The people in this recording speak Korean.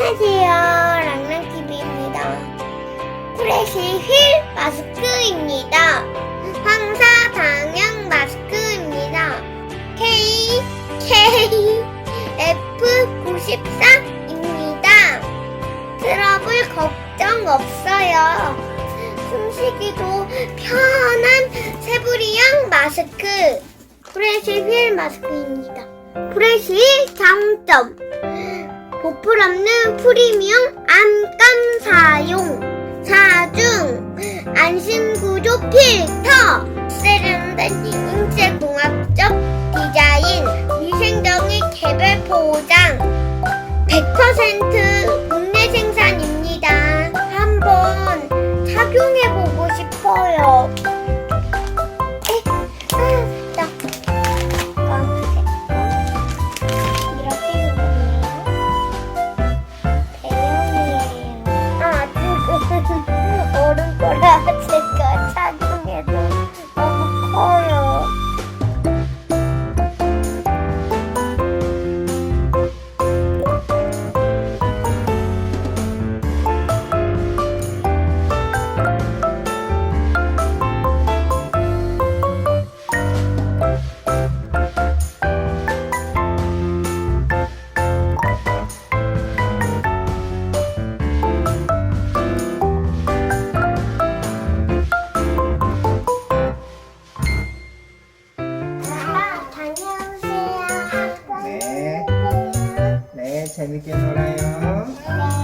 안녕하세요. 랑랑TV입니다. 프레시 휠 마스크입니다. 황사 방향 마스크입니다. K, K, F94입니다. 트러블 걱정 없어요. 숨쉬기도 편한 세부리형 마스크. 프레시 휠 마스크입니다. 프레시 장점. 보풀 없는 프리미엄 안감 사용. 사중 안심구조 필터. 세련된 인체공학적 디자인. 위생적인 개별 포장. 100% 국내 생산입니다. 한번 착용해보고 싶어요. todo el corazón. 재밌게 놀아요.